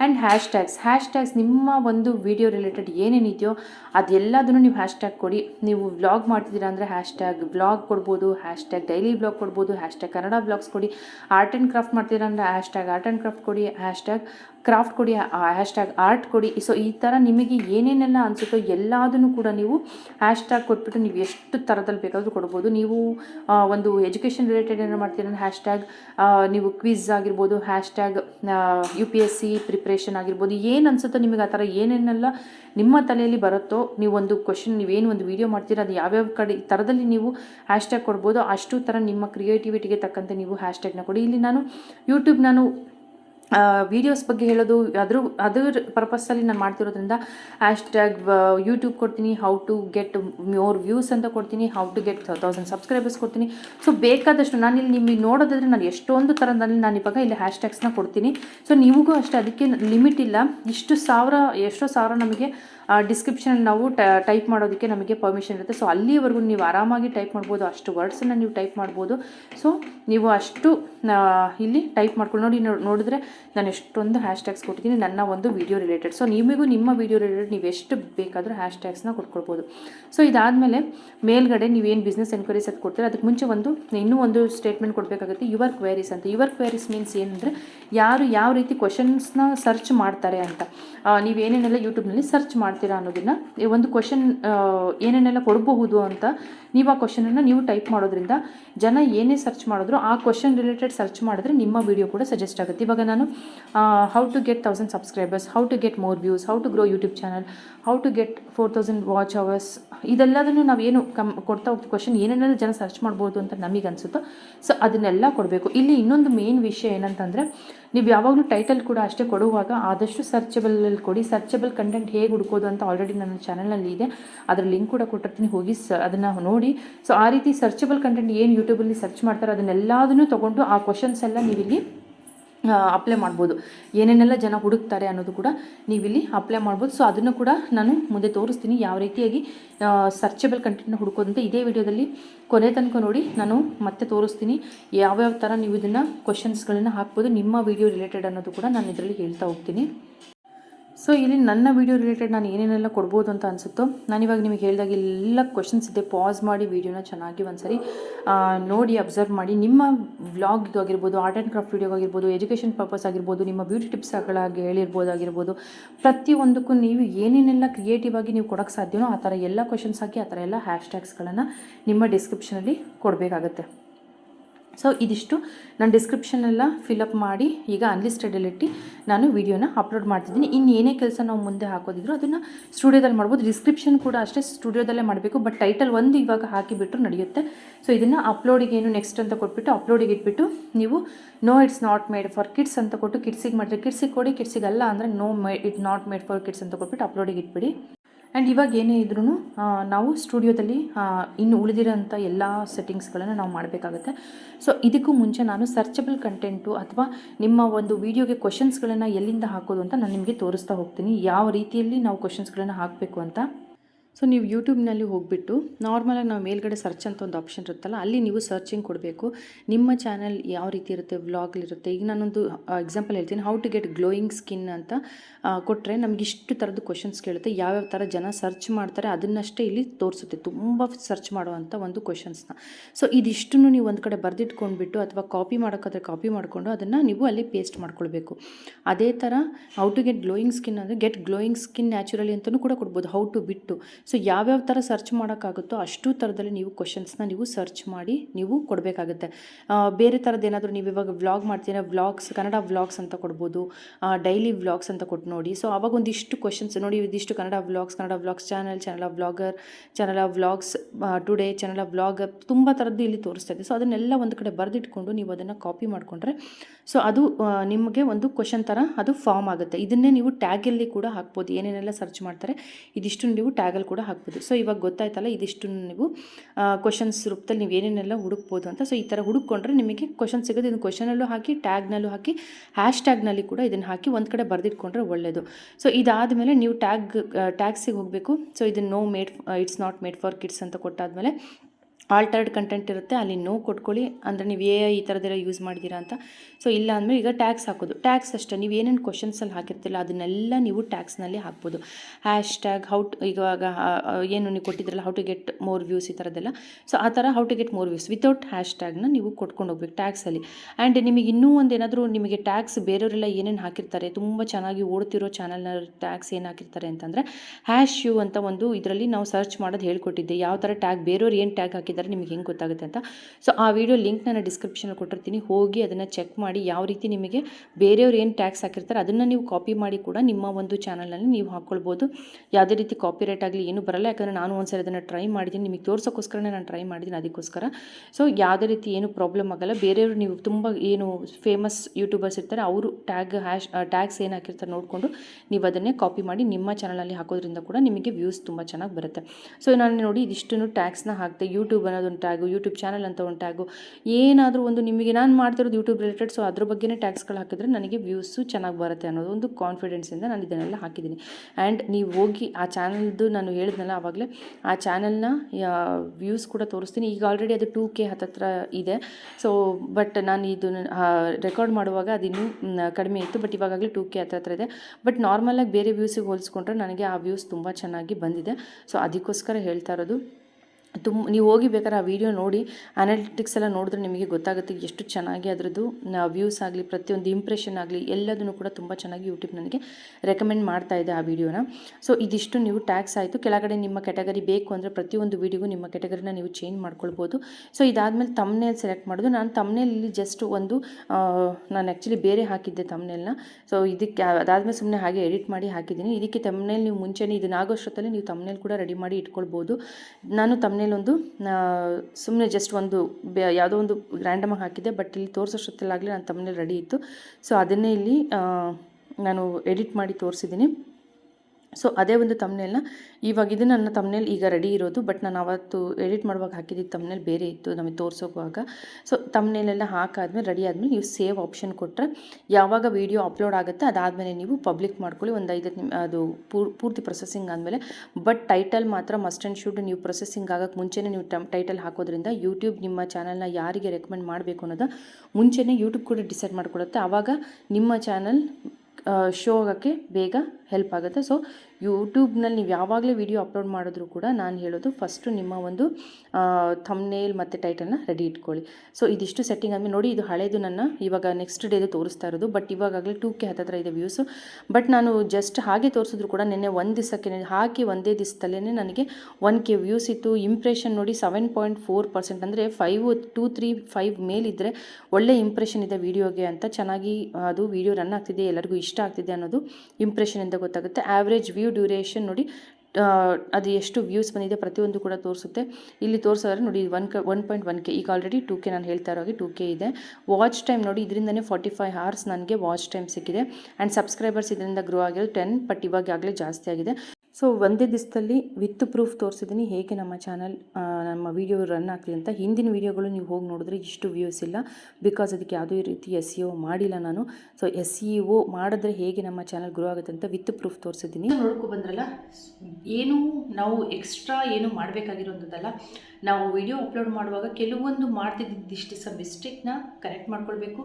And hash tags hash tags ನಿಮ್ಮ ಒಂದು ವಿಡಿಯೋ ರಿಲೇಟೆಡ್ ಏನೇನಿದೆಯೋ ಅದೆಲ್ಲದನ್ನು ನೀವು ಹ್ಯಾಶ್ ಟ್ಯಾಗ್ ಕೊಡಿ. ನೀವು ವ್ಲಾಗ್ ಮಾಡ್ತಿದ್ದೀರಾ ಅಂದರೆ ಹ್ಯಾಶ್ ಟ್ಯಾಗ್ ವ್ಲಾಗ್ ಕೊಡ್ಬೋದು ಹ್ಯಾಶ್ ಟ್ಯಾಗ್ ಡೈಲಿ ಬ್ಲಾಗ್ ಕೊಡ್ಬೋದು ಹ್ಯಾಶ್ ಟ್ಯಾಗ್ ಕನ್ನಡ ಬ್ಲಾಗ್ಸ್ ಕೊಡಿ. ಆರ್ಟ್ ಆ್ಯಂಡ್ ಕ್ರಾಫ್ಟ್ ಮಾಡ್ತೀರಾ ಅಂದರೆ hash tag art and craft ಕೊಡಿ. ಹ್ಯಾಶ್ ಟ್ಯಾಗ್ ಕ್ರಾಫ್ಟ್ ಕೊಡಿ ಹ್ಯಾಶ್ ಟ್ಯಾಗ್ ಆರ್ಟ್ ಕೊಡಿ. ಸೊ ಈ ಥರ ನಿಮಗೆ ಏನೇನೆಲ್ಲ ಅನಿಸುತ್ತೋ ಎಲ್ಲದನ್ನು ಕೂಡ ನೀವು ಹ್ಯಾಶ್ ಟ್ಯಾಗ್ ಕೊಟ್ಬಿಟ್ಟು ನೀವು ಎಷ್ಟು ಥರದಲ್ಲಿ ಬೇಕಾದರೂ ಕೊಡ್ಬೋದು. ನೀವು ಒಂದು ಎಜುಕೇಷನ್ ರಿಲೇಟೆಡ್ ಏನೋ ಮಾಡ್ತೀರ ಹ್ಯಾಶ್ ಟ್ಯಾಗ್ ನೀವು ಕ್ವಿಝ್ ಆಗಿರ್ಬೋದು hash tag U P S C preparation ಆಗಿರ್ಬೋದು, ಏನು ಅನಿಸುತ್ತೋ ನಿಮಗೆ ಆ ಥರ ಏನೇನೆಲ್ಲ ನಿಮ್ಮ ತಲೆಯಲ್ಲಿ ಬರುತ್ತೋ ನೀವು ಒಂದು ಕ್ವಶನ್ ನೀವೇನು ಒಂದು ವೀಡಿಯೋ ಮಾಡ್ತೀರ, ಅದು ಯಾವ್ಯಾವ ಕಡೆ ಥರದಲ್ಲಿ ನೀವು ಹ್ಯಾಶ್ ಟ್ಯಾಗ್ ಕೊಡ್ಬೋದು, ಅಷ್ಟು ಥರ ನಿಮ್ಮ ಕ್ರಿಯೇಟಿವಿಟಿಗೆ ತಕ್ಕಂತೆ ನೀವು ಹ್ಯಾಶ್ ಟ್ಯಾಗ್ನ ಕೊಡಿ. ಇಲ್ಲಿ ನಾನು ಯೂಟ್ಯೂಬ್ ನಾನು ವೀಡಿಯೋಸ್ ಬಗ್ಗೆ ಹೇಳೋದು ಅದ್ರ ಅದ್ರ ಪರ್ಪಸಲ್ಲಿ ನಾನು ಮಾಡ್ತಿರೋದ್ರಿಂದ ಆ್ಯಶ್ ಟ್ಯಾಗ್ ಯೂಟ್ಯೂಬ್ ಕೊಡ್ತೀನಿ how to get more views ಅಂತ ಕೊಡ್ತೀನಿ how to get thousand subscribers ಕೊಡ್ತೀನಿ. ಸೊ ಬೇಕಾದಷ್ಟು ನಾನು ಇಲ್ಲಿ ನಿಮಗೆ ನೋಡೋದಾದ್ರೆ ನಾನು ಎಷ್ಟೊಂದು ಥರದಲ್ಲಿ ನಾನು ಇವಾಗ ಇಲ್ಲಿ ಹ್ಯಾಶ್ ಟ್ಯಾಗ್ಸ್ನ ಕೊಡ್ತೀನಿ. ಸೊ ನಿಮಗೂ ಅಷ್ಟೇ, ಅದಕ್ಕೆ ಲಿಮಿಟ್ ಇಲ್ಲ. ಇಷ್ಟು ಸಾವಿರ, ಎಷ್ಟೋ ಸಾವಿರ ನಮಗೆ ಡಿಸ್ಕ್ರಿಪ್ಷನ್ ನಾವು ಟೈಪ್ ಮಾಡೋದಕ್ಕೆ ನಮಗೆ ಪರ್ಮಿಷನ್ ಇರುತ್ತೆ. ಸೊ ಅಲ್ಲಿವರೆಗೂ ನೀವು ಆರಾಮಾಗಿ ಟೈಪ್ ಮಾಡ್ಬೋದು. ಅಷ್ಟು ವರ್ಡ್ಸನ್ನು ನೀವು ಟೈಪ್ ಮಾಡ್ಬೋದು. ಸೊ ನೀವು ಅಷ್ಟು ಇಲ್ಲಿ ಟೈಪ್ ಮಾಡ್ಕೊಂಡು ನೋಡಿ ನೋಡಿದ್ರೆ ನಾನು ಎಷ್ಟೊಂದು ಹ್ಯಾಶ್ ಟ್ಯಾಗ್ಸ್ ಕೊಟ್ಟಿದ್ದೀನಿ. ನನ್ನ ಒಂದು ವೀಡಿಯೋ ರಿಲೇಟೆಡ್ ಸೊ ನಿಮಗೂ ನಿಮ್ಮ ವೀಡಿಯೋ ರಿಲೇಟೆಡ್ ನೀವು ಎಷ್ಟು ಬೇಕಾದರೂ ಹ್ಯಾಶ್ ಟ್ಯಾಗ್ಸ್ನ ಕೊಟ್ಕೊಳ್ಬೋದು. ಸೊ ಇದಾದಮೇಲೆ ಮೇಲ್ಗಡೆ ನೀವೇನು ಬಿಸ್ನೆಸ್ ಎನ್ಕ್ವೈರೀಸ್ ಅದು ಕೊಡ್ತೀರ, ಅದಕ್ಕೆ ಮುಂಚೆ ಒಂದು, ಇನ್ನೂ ಒಂದು ಸ್ಟೇಟ್ಮೆಂಟ್ ಕೊಡಬೇಕಾಗುತ್ತೆ. ಯುವರ್ ಕ್ವೈರೀಸ್ ಅಂತ. ಯುವರ್ ಕ್ವೈರೀಸ್ ಮೀನ್ಸ್ ಏನಂದರೆ, ಯಾರು ಯಾವ ರೀತಿ ಕ್ವಶನ್ಸ್ನ ಸರ್ಚ್ ಮಾಡ್ತಾರೆ ಅಂತ. ನೀವು ನೀವೇನೇನೆಲ್ಲ ಯೂಟ್ಯೂಬ್ನಲ್ಲಿ ಸರ್ಚ್ ಮಾಡ್ತೀರಾ ಅನ್ನೋದನ್ನು. ಈ ಒಂದು ಕ್ವಶನ್ ಏನೇನೆಲ್ಲ ಕೊಡಬಹುದು ಅಂತ ನೀವು ಆ ಕ್ವಶನನ್ನು ನೀವು ಟೈಪ್ ಮಾಡೋದ್ರಿಂದ ಜನ ಏನೇ ಸರ್ಚ್ ಮಾಡಿದ್ರು ಆ ಕ್ವಶನ್ ರಿಲೇಟೆಡ್ ಸರ್ಚ್ ಮಾಡಿದ್ರೆ ನಿಮ್ಮ ವಿಡಿಯೋ ಕೂಡ ಸಜೆಸ್ಟ್ ಆಗುತ್ತೆ. ಇವಾಗ ನಾನು how to get thousand subscribers how to get more views how to grow YouTube channel how to get four thousand watch hours ಇದೆಲ್ಲದನ್ನು ನಾವೇನು ಕಮ್, ಕೊಡ್ತಾ ಹೋಗ್ತೀವಿ. ಕ್ವಶನ್ ಏನೇನೆಲ್ಲ ಜನ ಸರ್ಚ್ ಮಾಡ್ಬೋದು ಅಂತ ನಮಗೆ ಅನಿಸುತ್ತೋ, ಸೊ ಅದನ್ನೆಲ್ಲ ಕೊಡಬೇಕು. ಇಲ್ಲಿ ಇನ್ನೊಂದು ಮೇನ್ ವಿಷಯ ಏನಂತಂದರೆ, ನೀವು ಯಾವಾಗಲೂ ಟೈಟಲ್ ಕೂಡ ಅಷ್ಟೇ ಕೊಡುವಾಗ ಆದಷ್ಟು ಸರ್ಚಬಲಲ್ಲಿ ಕೊಡಿ. ಸರ್ಚಬಲ್ ಕಂಟೆಂಟ್ ಹೇಗೆ ಹುಡ್ಕೋದು ಅಂತ ಆಲ್ರೆಡಿ ನನ್ನ ಚಾನಲ್ನಲ್ಲಿ ಇದೆ. ಅದರ ಲಿಂಕ್ ಕೂಡ ಕೊಟ್ಟಿರ್ತೀನಿ. ಹೋಗಿ ಸ, ಅದನ್ನು ನೋಡಿ. ಸೊ ಆ ರೀತಿ ಸರ್ಚಬಲ್ ಕಂಟೆಂಟ್ ಏನು ಯೂಟ್ಯೂಬಲ್ಲಿ ಸರ್ಚ್ ಮಾಡ್ತಾರೆ ಅದನ್ನೆಲ್ಲದನ್ನು ತೊಗೊಂಡು ಆ ಕ್ವಶನ್ಸ್ ಎಲ್ಲ ನೀವಿಲ್ಲಿ ಅಪ್ಲೈ ಮಾಡ್ಬೋದು. ಏನೇನೆಲ್ಲ ಜನ ಹುಡುಕ್ತಾರೆ ಅನ್ನೋದು ಕೂಡ ನೀವಿಲ್ಲಿ ಅಪ್ಲೈ ಮಾಡ್ಬೋದು. ಸೊ ಅದನ್ನು ಕೂಡ ನಾನು ಮುಂದೆ ತೋರಿಸ್ತೀನಿ. ಯಾವ ರೀತಿಯಾಗಿ ಸರ್ಚಬಲ್ ಕಂಟೆಂಟ್ನ ಹುಡುಕೋದಂತೆ ಇದೇ ವಿಡಿಯೋದಲ್ಲಿ ಕೊನೆ ತನಕ ನೋಡಿ. ನಾನು ಮತ್ತೆ ತೋರಿಸ್ತೀನಿ. ಯಾವ್ಯಾವ ಥರ ನೀವು ಇದನ್ನು ಕ್ವಶನ್ಸ್ಗಳನ್ನ ಹಾಕ್ಬೋದು, ನಿಮ್ಮ ವಿಡಿಯೋ ರಿಲೇಟೆಡ್ ಅನ್ನೋದು ಕೂಡ ನಾನು ಇದರಲ್ಲಿ ಹೇಳ್ತಾ ಹೋಗ್ತೀನಿ. ಸೊ ಇಲ್ಲಿ ನನ್ನ ವೀಡಿಯೋ ರಿಲೇಟೆಡ್ ನಾನು ಏನೇನೆಲ್ಲ ಕೊಡ್ಬೋದು ಅಂತ ಅನಿಸುತ್ತೋ ನಾನಿವಾಗ ನಿಮಗೆ ಹೇಳಿದಾಗ ಎಲ್ಲ ಕ್ವಶನ್ಸ್ ಇದೆ ಪಾಸ್ ಮಾಡಿ ವೀಡಿಯೋನ ಚೆನ್ನಾಗಿ ಒಂದ್ಸರಿ ನೋಡಿ ಅಬ್ಸರ್ವ್ ಮಾಡಿ. ನಿಮ್ಮ ವ್ಲಾಗಿಗಾಗಿರ್ಬೋದು ಆರ್ಟ್ ಆ್ಯಂಡ್ ಕ್ರಾಫ್ಟ್ ವೀಡಿಯೋಗಾಗಿರ್ಬೋದು ಎಜುಕೇಷನ್ ಪರ್ಪಸ್ ಆಗಿರ್ಬೋದು ನಿಮ್ಮ ಬ್ಯೂಟಿ ಟಿಪ್ಸ್ಗಳಾಗಿ ಹೇಳಿರ್ಬೋದಾಗಿರ್ಬೋದು, ಪ್ರತಿಯೊಂದಕ್ಕೂ ನೀವು ಏನೇನೆಲ್ಲ ಕ್ರಿಯೇಟಿವ್ ಆಗಿ ನೀವು ಕೊಡೋಕ್ಕೆ ಸಾಧ್ಯನೋ ಆ ಥರ ಎಲ್ಲ ಕ್ವಶನ್ಸ್ ಹಾಕಿ ಆ ಥರ ಎಲ್ಲ ಹ್ಯಾಶ್ಟ್ಯಾಗ್ಸ್ಗಳನ್ನು ನಿಮ್ಮ ಡಿಸ್ಕ್ರಿಪ್ಷನಲ್ಲಿ ಕೊಡಬೇಕಾಗತ್ತೆ. ಸೊ ಇದಿಷ್ಟು. ನಾನು ಡಿಸ್ಕ್ರಿಪ್ಷನೆಲ್ಲ ಫಿಲಪ್ ಮಾಡಿ, ಈಗ ಅನ್ಲಿಸ್ಟೆಡಲ್ಲಿಟ್ಟು ನಾನು ವೀಡಿಯೋನ ಅಪ್ಲೋಡ್ ಮಾಡ್ತಿದ್ದೀನಿ. ಇನ್ನು ಏನೇ ಕೆಲಸ ನಾವು ಮುಂದೆ ಹಾಕೋದಿದ್ರು ಅದನ್ನು ಸ್ಟುಡಿಯೋದಲ್ಲಿ ಮಾಡ್ಬೋದು. ಡಿಸ್ಕ್ರಿಪ್ಷನ್ ಕೂಡ ಅಷ್ಟೇ ಸ್ಟುಡಿಯೋದಲ್ಲೇ ಮಾಡಬೇಕು ಬಟ್ ಟೈಟಲ್ ಒಂದು ಇವಾಗ ಹಾಕಿಬಿಟ್ಟು ನಡೆಯುತ್ತೆ. ಸೊ ಇದನ್ನು ಅಪ್ಲೋಡಿಗೆ ಏನು ನೆಕ್ಸ್ಟ್ ಅಂತ ಕೊಟ್ಬಿಟ್ಟು ಅಪ್ಲೋಡಿಗೆ ಇಟ್ಬಿಟ್ಟು ನೀವು no it's not made for kids ಅಂತ ಕೊಟ್ಟು ಕಿಡ್ಸಿಗೆ ಮಾಡಿದ್ರೆ ಕಿಡ್ಸಿಗೆ ಕೊಡಿ ಕಿಡ್ಸಿಗೆ ಅಲ್ಲ ಅಂದರೆ no may it not made for kids ಅಂತ ಕೊಟ್ಬಿಟ್ಟು ಅಪ್ಲೋಡಿಗೆ ಇಟ್ಬಿಡಿ. ಆ್ಯಂಡ್ ಇವಾಗ ಏನೇ ಇದ್ರೂ ನಾವು ಸ್ಟುಡಿಯೋದಲ್ಲಿ ಇನ್ನು ಉಳಿದಿರೋಂಥ ಎಲ್ಲ ಸೆಟ್ಟಿಂಗ್ಸ್ಗಳನ್ನು ನಾವು ಮಾಡಬೇಕಾಗುತ್ತೆ. ಸೊ ಇದಕ್ಕೂ ಮುಂಚೆ ನಾನು ಸರ್ಚಬಲ್ ಕಂಟೆಂಟು ಅಥವಾ ನಿಮ್ಮ ಒಂದು ವೀಡಿಯೋಗೆ ಕ್ವಶನ್ಸ್ಗಳನ್ನು ಎಲ್ಲಿಂದ ಹಾಕೋದು ಅಂತ ನಾನು ನಿಮಗೆ ತೋರಿಸ್ತಾ ಹೋಗ್ತೀನಿ. ಯಾವ ರೀತಿಯಲ್ಲಿ ನಾವು ಕ್ವಶನ್ಸ್ಗಳನ್ನು ಹಾಕಬೇಕು ಅಂತ. ಸೊ ನೀವು ಯೂಟ್ಯೂಬ್ನಲ್ಲಿ ಹೋಗಿಬಿಟ್ಟು ನಾರ್ಮಲಾಗಿ ನಾವು ಮೇಲ್ಗಡೆ ಸರ್ಚ್ ಅಂತ ಒಂದು ಆಪ್ಷನ್ ಇರುತ್ತಲ್ಲ, ಅಲ್ಲಿ ನೀವು ಸರ್ಚಿಂಗ್ ಕೊಡಬೇಕು. ನಿಮ್ಮ ಚಾನಲ್ ಯಾವ ರೀತಿ ಇರುತ್ತೆ ವ್ಲಾಗ್ಲಿರುತ್ತೆ ಈಗ ನಾನೊಂದು ಎಕ್ಸಾಂಪಲ್ ಹೇಳ್ತೀನಿ. How to get glowing skin ಅಂತ ಕೊಟ್ಟರೆ ನಮಗೆ ಇಷ್ಟು ಥರದ ಕ್ವಶನ್ಸ್ ಕೇಳುತ್ತೆ. ಯಾವ್ಯಾವ ಥರ ಜನ ಸರ್ಚ್ ಮಾಡ್ತಾರೆ ಅದನ್ನಷ್ಟೇ ಇಲ್ಲಿ ತೋರಿಸುತ್ತೆ. ತುಂಬ ಸರ್ಚ್ ಮಾಡುವಂಥ ಒಂದು ಕ್ವಶನ್ಸ್ನ ಸೊ ಇದಿಷ್ಟು ನೀವು ಒಂದು ಕಡೆ ಬರೆದಿಟ್ಕೊಂಡ್ಬಿಟ್ಟು ಅಥವಾ ಕಾಪಿ ಮಾಡೋಕ್ಕಾದ್ರೆ ಕಾಪಿ ಮಾಡಿಕೊಂಡು ಅದನ್ನು ನೀವು ಅಲ್ಲಿ ಪೇಸ್ಟ್ ಮಾಡ್ಕೊಳ್ಬೇಕು. ಅದೇ ಥರ how to get glowing skin ಅಂದರೆ ಗೆಟ್ ಗ್ಲೋಯಿಂಗ್ ಸ್ಕಿನ್ ನ್ಯಾಚುರಲಿ ಅಂತಲೂ ಕೂಡ ಕೊಡ್ಬೋದು. ಹೌ ಟು ಬಿಟ್ಟು. ಸೊ ಯಾವ್ಯಾವ ಥರ ಸರ್ಚ್ ಮಾಡೋಕ್ಕಾಗುತ್ತೋ ಅಷ್ಟು ಥರದಲ್ಲಿ ನೀವು ಕ್ವಶನ್ಸ್ನ ನೀವು ಸರ್ಚ್ ಮಾಡಿ ನೀವು ಕೊಡಬೇಕಾಗುತ್ತೆ. ಬೇರೆ ಥರದ್ದು ಏನಾದರೂ ನೀವು ಇವಾಗ ವ್ಲಾಗ್ ಮಾಡ್ತೀರಾ ವ್ಲಾಗ್ಸ್ ಕನ್ನಡ ವ್ಲಾಗ್ಸ್ ಅಂತ ಕೊಡ್ಬೋದು ಡೈಲಿ ವ್ಲಾಗ್ಸ್ ಅಂತ ಕೊಟ್ಟು ನೋಡಿ. ಸೊ ಅವಾಗ ಒಂದಿಷ್ಟು ಕ್ವಶನ್ಸ್ ನೋಡಿ ಇದಿಷ್ಟು Kannada vlogs Kannada vlogs channel channel vlogger channel vlogs today channel vlog ತುಂಬ ಥರದ್ದು ಇಲ್ಲಿ ತೋರಿಸ್ತಾ ಇದೆ. ಸೊ ಅದನ್ನೆಲ್ಲ ಒಂದು ಕಡೆ ಬರೆದಿಟ್ಕೊಂಡು ನೀವು ಅದನ್ನು ಕಾಪಿ ಮಾಡಿಕೊಂಡ್ರೆ ಸೊ ಅದು ನಿಮಗೆ ಒಂದು ಕ್ವಶನ್ ಥರ ಅದು ಫಾರ್ಮ್ ಆಗುತ್ತೆ. ಇದನ್ನೇ ನೀವು ಟ್ಯಾಗಲ್ಲಿ ಕೂಡ ಹಾಕ್ಬೋದು. ಏನೇನೆಲ್ಲ ಸರ್ಚ್ ಮಾಡ್ತಾರೆ ಇದಿಷ್ಟು ನೀವು ಟ್ಯಾಗಲ್ಲಿ ಕೂಡ ಹಾಕ್ಬೋದು. ಸೊ ಇವಾಗ ಗೊತ್ತಾಯ್ತಲ್ಲ ಇದಿಷ್ಟು ನೀವು ಕ್ವಶನ್ಸ್ ರೂಪದಲ್ಲಿ ನೀವು ಏನೇನೆಲ್ಲ ಹುಡುಕ್ಬೋದು ಅಂತ. ಸೊ ಈ ಥರ ಹುಡುಕೊಂಡ್ರೆ ನಿಮಗೆ ಕ್ವಶನ್ ಸಿಗೋದು ಇದನ್ನು ಕ್ವಶನಲ್ಲೂ ಹಾಕಿ ಟ್ಯಾಗ್ನಲ್ಲೂ ಹಾಕಿ ಹ್ಯಾಶ್ ಟ್ಯಾಗ್ನಲ್ಲಿ ಕೂಡ ಇದನ್ನು ಹಾಕಿ ಒಂದು ಕಡೆ ಬರೆದಿಟ್ಕೊಂಡ್ರೆ ಒಳ್ಳೆಯದು ಸೊ ಇದಾದಮೇಲೆ ನೀವು ಟ್ಯಾಗ್ ಟ್ಯಾಗ್ಸಿಗೆ ಹೋಗಬೇಕು. ಸೊ ಇದನ್ನು no made it's not made for kids ಅಂತ ಕೊಟ್ಟಾದಮೇಲೆ ಆಲ್ಟರ್ಡ್ ಕಂಟೆಂಟ್ ಇರುತ್ತೆ, ಅಲ್ಲಿ ನೋ ಕೊಟ್ಕೊಳ್ಳಿ. ಅಂದರೆ ನೀವು ಎ ಐ ಈ ಥರದ್ದೆಲ್ಲ ಯೂಸ್ ಮಾಡಿದ್ದೀರಾ ಅಂತ. ಸೊ ಇಲ್ಲ ಅಂದಮೇಲೆ ಈಗ ಟ್ಯಾಕ್ಸ್ ಹಾಕೋದು. ಟ್ಯಾಕ್ಸ್ ಅಷ್ಟೇ, ನೀವು ಏನೇನು ಕ್ವಶನ್ಸಲ್ಲಿ ಹಾಕಿರ್ತಿಲ್ಲ ಅದನ್ನೆಲ್ಲ ನೀವು ಟ್ಯಾಕ್ಸ್ನಲ್ಲಿ ಹಾಕ್ಬೋದು. ಹ್ಯಾಶ್ ಟ್ಯಾಗ್ ಹೌ ಇವಾಗ ಏನು ನೀವು ಕೊಟ್ಟಿದ್ರಲ್ಲ how to get more views ಈ ಥರದ್ದೆಲ್ಲ ಸೊ ಆ ಥರ how to get more views without hash ಟ್ಯಾಗ್ನ ನೀವು ಕೊಟ್ಕೊಂಡು ಹೋಗ್ಬೇಕು ಟ್ಯಾಕ್ಸಲ್ಲಿ ಆ್ಯಂಡ್ ನಿಮಗೆ ಇನ್ನೂ ಒಂದು ಏನಾದರೂ ನಿಮಗೆ ಟ್ಯಾಕ್ಸ್ ಬೇರೆಯವರೆಲ್ಲ ಏನೇನು ಹಾಕಿರ್ತಾರೆ, ತುಂಬ ಚೆನ್ನಾಗಿ ಓಡ್ತಿರೋ ಚಾನಲ್ನ ಟ್ಯಾಕ್ಸ್ ಏನು ಹಾಕಿರ್ತಾರೆ ಅಂತಂದರೆ ಹ್ಯಾಶ್ ಯು ಅಂತ ಒಂದು ಇದರಲ್ಲಿ ನಾವು ಸರ್ಚ್ ಮಾಡೋದು ಹೇಳ್ಕೊಟ್ಟಿದ್ದೆ. ಯಾವ ಥರ ಟ್ಯಾಗ್ ಬೇರೆಯವ್ರು ಏನು ಟ್ಯಾಗ್ ಹಾಕಿದ್ದಾರೆ ನಿಮಗೆ ಹೆಂಗೆ ಗೊತ್ತಾಗುತ್ತೆ ಅಂತ. ಸೊ ಆ ವಿಡಿಯೋ ಲಿಂಕ್ ನಾನು ಡಿಸ್ಕ್ರಿಪ್ಷನ್ ಕೊಟ್ಟಿರ್ತೀನಿ. ಹೋಗಿ ಅದನ್ನು ಚೆಕ್ ಮಾಡಿ ಯಾವ ರೀತಿ ನಿಮಗೆ ಬೇರೆಯವ್ರು ಏನು ಟ್ಯಾಕ್ಸ್ ಹಾಕಿರ್ತಾರೆ ಅದನ್ನು ನೀವು ಕಾಪಿ ಮಾಡಿ ಕೂಡ ನಿಮ್ಮ ಒಂದು ಚಾನಲಲ್ಲಿ ನೀವು ಹಾಕ್ಕೊಳ್ಬೋದು ಯಾವುದೇ ರೀತಿ ಕಾಪಿ ರೈಟ್ ಆಗಲಿ ಏನು ಬರಲ್ಲ. ಯಾಕಂದರೆ ನಾನು ಒಂದ್ಸರಿ ಅದನ್ನು ಟ್ರೈ ಮಾಡಿದ್ದೀನಿ. ನಿಮಗೆ ತೋರ್ಸೋಕ್ಕೋಸ್ಕರನೇ ನಾನು ಟ್ರೈ ಮಾಡಿದ್ದೀನಿ ಅದಕ್ಕೋಸ್ಕರ. ಸೊ ಯಾವುದೇ ರೀತಿ ಏನು ಪ್ರಾಬ್ಲಮ್ ಆಗಲ್ಲ. ಬೇರೆಯವರು ನೀವು ತುಂಬ ಏನು ಫೇಮಸ್ ಯೂಟ್ಯೂಬರ್ಸ್ ಇರ್ತಾರೆ, ಅವರು ಟ್ಯಾಗ್ ಹ್ಯಾಶ್ ಟ್ಯಾಗ್ಸ್ ಏನು ಹಾಕಿರ್ತಾರೆ ನೋಡಿಕೊಂಡು ನೀವು ಅದನ್ನೇ ಕಾಪಿ ಮಾಡಿ ನಿಮ್ಮ ಚಾನಲಲ್ಲಿ ಹಾಕೋದ್ರಿಂದ ಕೂಡ ನಿಮಗೆ ವ್ಯೂಸ್ ತುಂಬ ಚೆನ್ನಾಗಿ ಬರುತ್ತೆ. ಸೊ ನಾನು ನೋಡಿ ಇದಿಷ್ಟು ಟ್ಯಾಕ್ಸ್ನ ಹಾಕ್ತೆ ಯೂಟ್ಯೂಬ್ ಅನ್ನೋದೊಂದು ಟ್ಯಾಗು ಯೂಟ್ಯೂಬ್ ಚಾನಲ್ ಅಂತ ಟ್ಯಾಗು ಏನಾದರೂ ಒಂದು ನಿಮಗೆ ನಾನು ಮಾಡ್ತಿರೋದು ಯೂಟ್ಯೂಬ್ ರಿಲೇಟೆಡ್ ಸೊ ಅದ್ರ ಬಗ್ಗೆನೇ ಟ್ಯಾಕ್ಸ್ಗಳು ಹಾಕಿದ್ರೆ ನನಗೆ ವ್ಯೂಸು ಚೆನ್ನಾಗಿ ಬರುತ್ತೆ ಅನ್ನೋದು ಒಂದು ಕಾನ್ಫಿಡೆನ್ಸಿಂದ ನಾನು ಇದನ್ನೆಲ್ಲ ಹಾಕಿದ್ದೀನಿ. ಆ್ಯಂಡ್ ನೀವು ಹೋಗಿ ಆ ಚಾನಲ್ದು ನಾನು ಹೇಳಿದ್ನಲ್ಲ ಆವಾಗಲೇ ಆ ಚಾನಲ್ನ ವ್ಯೂಸ್ ಕೂಡ ತೋರಿಸ್ತೀನಿ. ಈಗ ಆಲ್ರೆಡಿ ಅದು ಟೂ ಕೆ ಹತ್ತತ್ರ ಇದೆ. ಸೊ ಬಟ್ ನಾನು ಇದು ರೆಕಾರ್ಡ್ ಮಾಡುವಾಗ ಅದಿನ್ನೂ ಕಡಿಮೆ ಇತ್ತು. ಬಟ್ ಇವಾಗಲೇ ಟೂ ಕೆ ಹತ್ತಿರ ಇದೆ. ಬಟ್ ನಾರ್ಮಲಾಗಿ ಬೇರೆ ವ್ಯೂಸಿಗೆ ಹೋಲಿಸ್ಕೊಂಡ್ರೆ ನನಗೆ ಆ ವ್ಯೂಸ್ ತುಂಬ ಚೆನ್ನಾಗಿ ಬಂದಿದೆ. ಸೊ ಅದಕ್ಕೋಸ್ಕರ ಹೇಳ್ತಾ ಇರೋದು ತುಂಬ ನೀವು ಹೋಗಿ ಬೇಕಾದ್ರೆ ಆ ವಿಡಿಯೋ ನೋಡಿ ಅನಾಲಿಟಿಕ್ಸ್ ಎಲ್ಲ ನೋಡಿದ್ರೆ ನಿಮಗೆ ಗೊತ್ತಾಗುತ್ತೆ ಎಷ್ಟು ಚೆನ್ನಾಗಿ ಅದರದ್ದು ವ್ಯೂಸ್ ಆಗಲಿ, ಪ್ರತಿಯೊಂದು ಇಂಪ್ರೆಷನ್ ಆಗಲಿ, ಎಲ್ಲದನ್ನು ಕೂಡ ತುಂಬ ಚೆನ್ನಾಗಿ ಯೂಟ್ಯೂಬ್ ನನಗೆ ರೆಕಮೆಂಡ್ ಮಾಡ್ತಾ ಇದೆ ಆ ವಿಡಿಯೋನ ಸೊ ಇದಿಷ್ಟು ನೀವು ಟ್ಯಾಕ್ಸ್ ಆಯಿತು. ಕೆಳಗಡೆ ನಿಮ್ಮ ಕೆಟಗರಿ ಬೇಕು ಅಂದರೆ ಪ್ರತಿಯೊಂದು ವಿಡಿಯೋಗೂ ನಿಮ್ಮ ಕೆಟಗರಿನ ನೀವು ಚೇಂಜ್ ಮಾಡ್ಕೊಳ್ಬೋದು. ಸೊ ಇದಾದಮೇಲೆ ತಮ್ನೇಲ್ ಸೆಲೆಕ್ಟ್ ಮಾಡೋದು. ನಾನು ತಮ್ನೇಲಲ್ಲಿ ಜಸ್ಟ್ ಒಂದು ನಾನು ಆ್ಯಕ್ಚುಲಿ ಬೇರೆ ಹಾಕಿದ್ದೆ ತಮ್ನೇಲ್ನ ಸೊ ಇದಕ್ಕೆ ಅದಾದಮೇಲೆ ಸುಮ್ಮನೆ ಹಾಗೆ ಎಡಿಟ್ ಮಾಡಿ ಹಾಕಿದ್ದೀನಿ. ಇದಕ್ಕೆ ತಮ್ನೇಲ್ ನೀವು ಮುಂಚೆನೇ ಇದನ್ನ ಆಗೋಷ್ಟೊತ್ತಲ್ಲಿ ನೀವು ತಮ್ನೇಲ್ ಕೂಡ ರೆಡಿ ಮಾಡಿ ಇಟ್ಕೊಳ್ಬೋದು. ನಾನು ತಮ್ನೇಲ್ ಒಂದು ಸುಮ್ಮನೆ ಜಸ್ಟ್ ಒಂದು ಯಾವುದೋ ಒಂದು ರ್ಯಾಂಡಮಾಗಿ ಹಾಕಿದ್ದೆ ಬಟ್ ಇಲ್ಲಿ ತೋರಿಸೋಷ್ಟೊತ್ತಲ್ಲಾಗಲಿ ನಾನು ತಮ್ಮನೇ ರೆಡಿ ಇತ್ತು. ಸೊ ಅದನ್ನೇ ಇಲ್ಲಿ ನಾನು ಎಡಿಟ್ ಮಾಡಿ ತೋರಿಸಿದ್ದೀನಿ. ಸೊ ಅದೇ ಒಂದು ತಮ್ನೇಲ್ನ ಇವಾಗ ಇದು ನನ್ನ ತಮ್ನೇಲ್ ಈಗ ರೆಡಿ ಇರೋದು ಬಟ್ ನಾನು ಅವತ್ತು ಎಡಿಟ್ ಮಾಡುವಾಗ ಹಾಕಿದ್ದಿದ್ದು ತಮ್ನೇಲ್ ಬೇರೆ ಇತ್ತು ನಮಗೆ ತೋರಿಸೋವಾಗ. ಸೊ ತಮ್ನೇಲೆಲ್ಲ ಹಾಕಾದ್ಮೇಲೆ ರೆಡಿ ಆದಮೇಲೆ ನೀವು ಸೇವ್ ಆಪ್ಷನ್ ಕೊಟ್ಟರೆ ಯಾವಾಗ ವೀಡಿಯೋ ಅಪ್ಲೋಡ್ ಆಗುತ್ತೆ ಅದಾದಮೇಲೆ ನೀವು ಪಬ್ಲಿಕ್ ಮಾಡ್ಕೊಳ್ಳಿ. ಒಂದು ಐದು ನಿಮ್, ಅದು ಪೂರ್, ಪೂರ್ತಿ ಪ್ರೊಸೆಸಿಂಗ್ ಆದಮೇಲೆ. ಬಟ್ ಟೈಟಲ್ ಮಾತ್ರ ಮಸ್ಟ್ ಆ್ಯಂಡ್ ಶುಡ್ ನೀವು ಪ್ರೊಸೆಸಿಂಗ್ ಆಗೋಕ್ಕೆ ಮುಂಚೆನೇ ನೀವು ಟೈಟಲ್ ಹಾಕೋದ್ರಿಂದ ಯೂಟ್ಯೂಬ್ ನಿಮ್ಮ ಚಾನಲ್ನ ಯಾರಿಗೆ ರೆಕಮೆಂಡ್ ಮಾಡಬೇಕು ಅನ್ನೋದು ಮುಂಚೆನೇ ಯೂಟ್ಯೂಬ್ ಕೂಡ ಡಿಸೈಡ್ ಮಾಡಿಕೊಡುತ್ತೆ ಆವಾಗ ನಿಮ್ಮ ಚಾನಲ್ ಶೋ ಆಗೋಕ್ಕೆ ಬೇಗ ಹೆಲ್ಪ್ ಆಗುತ್ತೆ. ಸೊ ಯೂಟ್ಯೂಬ್ನಲ್ಲಿ ನೀವು ಯಾವಾಗಲೇ ವಿಡಿಯೋ ಅಪ್ಲೋಡ್ ಮಾಡಿದ್ರು ಕೂಡ ನಾನು ಹೇಳೋದು ಫಸ್ಟು ನಿಮ್ಮ ಒಂದು ಥಮ್ನೇಲ್ ಮತ್ತು ಟೈಟಲ್ನ ರೆಡಿ ಇಟ್ಕೊಳ್ಳಿ. ಸೊ ಇದಿಷ್ಟು ಸೆಟ್ಟಿಂಗ್ ಆದಮೇಲೆ ನೋಡಿ, ಇದು ಹಳೇದು ನನ್ನ, ಇವಾಗ ನೆಕ್ಸ್ಟ್ ಡೇದು ತೋರಿಸ್ತಾ ಇರೋದು ಬಟ್ ಇವಾಗಲೇ ಟೂ ಕೆ ಹತ್ತಿರ ಇದೆ ವ್ಯೂಸು ಬಟ್ ನಾನು ಜಸ್ಟ್ ಹಾಗೆ ತೋರಿಸಿದ್ರು ಕೂಡ ನಿನ್ನೆ ಒಂದು ದಿವಸಕ್ಕೆ ಹಾಕಿ ಒಂದೇ ದಿವಸದಲ್ಲೇ ನನಗೆ ಒನ್ ಕೆ ವ್ಯೂಸ್ ಇತ್ತು. ಇಂಪ್ರೆಷನ್ ನೋಡಿ ಸೆವೆನ್ ಪಾಯಿಂಟ್ ಫೋರ್ ಪರ್ಸೆಂಟ್ ಅಂದರೆ ಫೈವ್ ಟೂ ತ್ರೀ ಫೈವ್ ಮೇಲಿದ್ದರೆ ಒಳ್ಳೆ ಇಂಪ್ರೆಷನ್ ಇದೆ ವೀಡಿಯೋಗೆ ಅಂತ. ಚೆನ್ನಾಗಿ ಅದು ವೀಡಿಯೋ ರನ್ ಆಗ್ತಿದೆ, ಎಲ್ಲರಿಗೂ ಇಷ್ಟ ಆಗ್ತಿದೆ ಅನ್ನೋದು ಇಂಪ್ರೆಷನಿಂದ ಗೊತ್ತಾಗುತ್ತೆ. ಆ್ಯಾವ್ರೇಜ್ ವ್ಯೂ ಡ್ಯೂರೇಷನ್ ನೋಡಿ ಅದು ಎಷ್ಟು ವ್ಯೂಸ್ ಬಂದಿದೆ ಪ್ರತಿಯೊಂದು ಕೂಡ ತೋರಿಸುತ್ತೆ. ಇಲ್ಲಿ ತೋರಿಸೋದ್ರೆ ನೋಡಿ one K one point one K ಈಗ ಆಲ್ರೆಡಿ ಟೂ ಕೆ ನಾನು ಹೇಳ್ತಾ ಇರೋ ಹಾಗೆ ಟೂ ಕೆ ಇದೆ. ವಾಚ್ ಟೈಮ್ ನೋಡಿ, ಇದರಿಂದನೇ ಫಾರ್ಟಿ ಫೈವ್ ಅವರ್ಸ್ ನನಗೆ ವಾಚ್ ಟೈಮ್ ಸಿಕ್ಕಿದೆ. ಆ್ಯಂಡ್ ಸಬ್ಸ್ಕ್ರೈಬರ್ಸ್ ಇದರಿಂದ ಗ್ರೋ ಆಗಿರೋದು ಟೆನ್ ಬಟ್ ಇವಾಗ ಆಗಲೇ ಜಾಸ್ತಿ ಆಗಿದೆ. ಸೊ ಒಂದೇ ದಿವಸದಲ್ಲಿ ವಿತ್ ಪ್ರೂಫ್ ತೋರಿಸಿದ್ದೀನಿ ಹೇಗೆ ನಮ್ಮ ಚಾನಲ್ ನಮ್ಮ ವಿಡಿಯೋ ರನ್ ಆಗ್ತಿದೆ ಅಂತ. ಹಿಂದಿನ ವೀಡಿಯೋಗಳು ನೀವು ಹೋಗಿ ನೋಡಿದ್ರೆ ಇಷ್ಟು ವ್ಯೂಸ್ ಇಲ್ಲ. ಬಿಕಾಸ್ ಅದಕ್ಕೆ ಯಾವುದೇ ರೀತಿ ಎಸ್ ಇ ಒ ಮಾಡಿಲ್ಲ ನಾನು. ಸೊ ಎಸ್ ಇ ಒ ಮಾಡಿದ್ರೆ ಹೇಗೆ ನಮ್ಮ ಚಾನಲ್ ಗ್ರೋ ಆಗುತ್ತೆ ಅಂತ ವಿತ್ ಪ್ರೂಫ್ ತೋರಿಸಿದ್ದೀನಿ ನೋಡ್ಕೊ ಬಂದ್ರಲ್ಲ, ಏನು ನಾವು ಎಕ್ಸ್ಟ್ರಾ ಏನು ಮಾಡಬೇಕಾಗಿರೋಂಥದ್ದಲ್ಲ. ನಾವು ವಿಡಿಯೋ ಅಪ್ಲೋಡ್ ಮಾಡುವಾಗ ಕೆಲವೊಂದು ಮಾಡ್ತಿದ್ದಿಷ್ಟು ಸಹ ಮಿಸ್ಟೇಕ್ನ ಕರೆಕ್ಟ್ ಮಾಡ್ಕೊಳ್ಬೇಕು.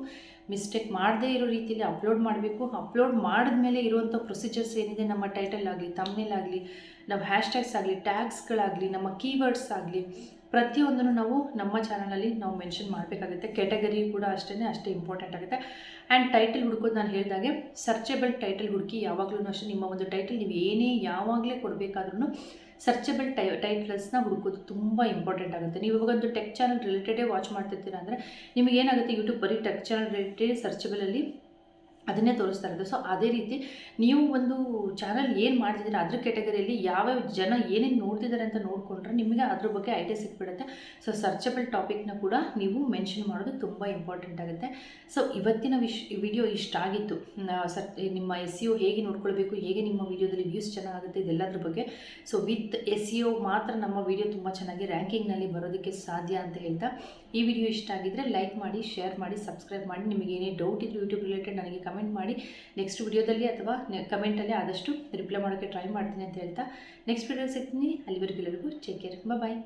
ಮಿಸ್ಟೇಕ್ ಮಾಡದೇ ಇರೋ ರೀತಿಯಲ್ಲಿ ಅಪ್ಲೋಡ್ ಮಾಡಬೇಕು. ಅಪ್ಲೋಡ್ ಮಾಡಿದ್ಮೇಲೆ ಇರುವಂಥ ಪ್ರೊಸೀಜರ್ಸ್ ಏನಿದೆ, ನಮ್ಮ ಟೈಟಲ್ ಆಗಲಿ ತಮ್ಮಿಲ್ ಆಗಲಿ ನಾವು ಹ್ಯಾಶ್ಟ್ಯಾಗ್ಸ್ ಆಗಲಿ ಟ್ಯಾಗ್ಸ್ಗಳಾಗಲಿ ನಮ್ಮ ಕೀವರ್ಡ್ಸ್ ಆಗಲಿ, ಪ್ರತಿಯೊಂದನ್ನು ನಾವು ನಮ್ಮ ಚಾನಲಲ್ಲಿ ನಾವು ಮೆನ್ಷನ್ ಮಾಡಬೇಕಾಗುತ್ತೆ. ಕೆಟಗರಿ ಕೂಡ ಅಷ್ಟೇ ಅಷ್ಟೇ ಇಂಪಾರ್ಟೆಂಟ್ ಆಗುತ್ತೆ. ಆ್ಯಂಡ್ ಟೈಟಲ್ ಹುಡ್ಕೋದು ನಾನು ಹೇಳಿದಾಗೆ ಸರ್ಚೆಬಲ್ ಟೈಟಲ್ ಹುಡುಕಿ ಯಾವಾಗಲೂ ಅಷ್ಟೇ, ನಿಮ್ಮ ಒಂದು ಟೈಟಲ್ ನೀವು ಏನೇ ಯಾವಾಗಲೇ ಕೊಡಬೇಕಾದ್ರೂ ಸರ್ಚೆಬಲ್ ಟೈ ಟೈಟಲ್ಸ್ನ ಹುಡುಕೋದು ತುಂಬ ಇಂಪಾರ್ಟೆಂಟ್ ಆಗುತ್ತೆ. ನೀವು ಇವಾಗೊಂದು ಟೆಕ್ ಚಾನಲ್ ರಿಲೇಟೆಡೇ ವಾಚ್ ಮಾಡ್ತಿರ್ತೀರ ಅಂದರೆ ನಿಮಗೇನಾಗುತ್ತೆ ಯೂಟ್ಯೂಬ್ ಬರೀ ಟೆಕ್ ಚಾನಲ್ ರಿಲೇಟೆಡ್ ಸರ್ಚಬಲಲ್ಲಿ ಅದನ್ನೇ ತೋರಿಸ್ತಾ ಇರೋದು. ಸೊ ಅದೇ ರೀತಿ ನೀವು ಒಂದು ಚಾನಲ್ ಏನು ಮಾಡ್ತಿದ್ದೀರ, ಅದ್ರ ಕೆಟಗರಿಯಲ್ಲಿ ಯಾವ್ಯಾವ ಜನ ಏನೇನು ನೋಡ್ತಿದ್ದಾರೆ ಅಂತ ನೋಡಿಕೊಂಡ್ರೆ ನಿಮಗೆ ಅದ್ರ ಬಗ್ಗೆ ಐಡಿಯಾ ಸಿಕ್ಬಿಡುತ್ತೆ. ಸೊ ಸರ್ಚಬಲ್ ಟಾಪಿಕ್ನ ಕೂಡ ನೀವು ಮೆನ್ಷನ್ ಮಾಡೋದು ತುಂಬ ಇಂಪಾರ್ಟೆಂಟ್ ಆಗುತ್ತೆ. ಸೊ ಇವತ್ತಿನ ವಿಡಿಯೋ ಇಷ್ಟ ಆಗಿತ್ತು. ಸರ್, ನಿಮ್ಮ ಎಸ್ ಸಿ ಒ ಹೇಗೆ ನೋಡ್ಕೊಳ್ಬೇಕು, ಹೇಗೆ ನಿಮ್ಮ ವಿಡಿಯೋದಲ್ಲಿ ವ್ಯೂಸ್ ಚೆನ್ನಾಗುತ್ತೆ ಇದೆಲ್ಲದ್ರ ಬಗ್ಗೆ. ಸೊ ವಿತ್ ಎಸ್ ಸಿ ಮಾತ್ರ ನಮ್ಮ ವಿಡಿಯೋ ತುಂಬ ಚೆನ್ನಾಗಿ ರ್ಯಾಂಕಿಂಗ್ನಲ್ಲಿ ಬರೋದಕ್ಕೆ ಸಾಧ್ಯ ಅಂತ ಹೇಳ್ತಾ, ಈ ವಿಡಿಯೋ ಇಷ್ಟ ಆಗಿದ್ದರೆ ಲೈಕ್ ಮಾಡಿ ಶೇರ್ ಮಾಡಿ ಸಬ್ಸ್ಕ್ರೈಬ್ ಮಾಡಿ. ನಿಮಗೆ ಏನೇ ಡೌಟ್ ಇದ್ದರೆ ಯೂಟ್ಯೂಬ್ ರಿಲೇಟೆಡ್ ನನಗೆ ಕಮೆಂಟ್ ಮಾಡಿ. ನೆಕ್ಸ್ಟ್ ವಿಡಿಯೋದಲ್ಲಿ ಅಥವಾ ಕಮೆಂಟಲ್ಲಿ ಆದಷ್ಟು ರಿಪ್ಲೈ ಮಾಡೋಕ್ಕೆ ಟ್ರೈ ಮಾಡ್ತೀನಿ ಅಂತ ಹೇಳ್ತಾ. ನೆಕ್ಸ್ಟ್ ವಿಡಿಯೋ ಸಿಗ್ತೀನಿ. ಅಲ್ಲಿವರೆಗೂ ಚೆಕ್ ಕೇರ್ ಬಾಯ್